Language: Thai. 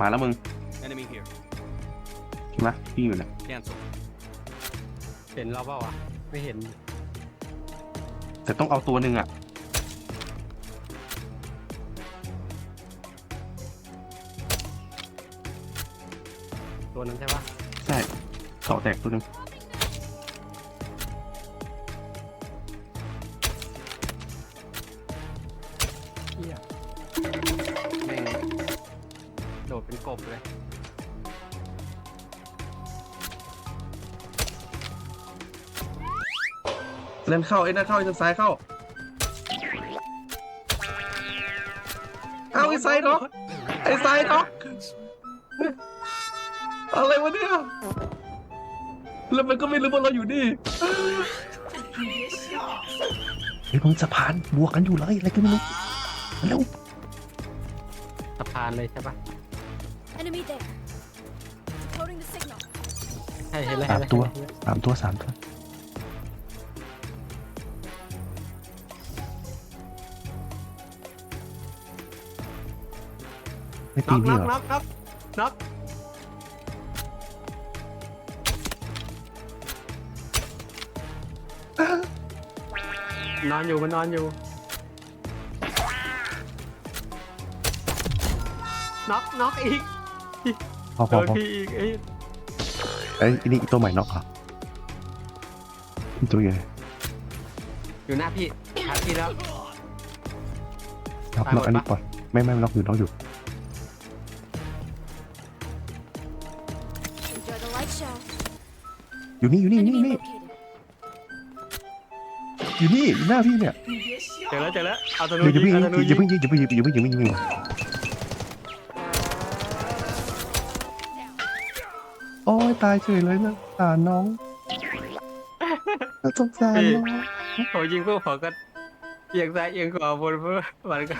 มาแล้วมึง Enemy here. ใช่ไหมพี่อยู่เนี่ย Cancel. เห็นเราเปล่าวะ ไม่เห็น แต่ต้องเอาตัวหนึ่งอะ ตัวนั้นใช่ปะ ใช่เกาะแตกตัวหนึ่ง ดดเป็นกบเลย นั่นเข้าไอ้นั่นเข้าไอ้ทางซ้ายเข้า เอาไอ้ไซด์น็อกไอ้ไซด์น็อกอะไรวะเนี่ย แล้วมันก็ไม่รู้ว่าเราอยู่นี่เฮ้ยมึงสะพานบวกกันอยู่เลยอะไรก็ไม่รู้เร็ว สะพานเลยใช่ปะ Enemy there. Decoding the signal. ใช่เห็นแล้วสามเห็นแล้ตัวเห็นแล้วสามตัว สามตัวไม่น็ตีอกพี่น็อกเหรอน็อกน็อกน็อกนอนอยู่มันนอนอยู่น็อกน็อกอีก พอพโดอนพอพี่อีกไอ้ยเอ้ยอันนี่ตัวใหม่น็อกเหรอนี่ตัวใหญ่อยู่หน้าพี่หาพี่แล้วน็อกตายหมน็อกดอันนี้ปะปล่อยไม่ไม่น็อกอยู่น็อกอยู่ Enjoy the light show. อยู่นี่อยู่นี่อยู่นี่ Enemy นี่ located. อยู่นี่อยู่หน้าพี่เนี่ยเจอแล้วเจอแล้วเอาธนูเดี๋ยวอย่ายิเพิ่งงยิเอางธนูอย่ายิเพิ่งงยิงอย่าเพิ่งยิงอย่าเพิ่งยิงอย่าเพิ่งยิงอย่าเพิ่งยิง โอ้ยตายเฉยเลยนะตาน้องน่าสงสารน้อง ผมยิงพวกผมก็เอียงซ้ายเอียงขวาบนเพื่อมันก็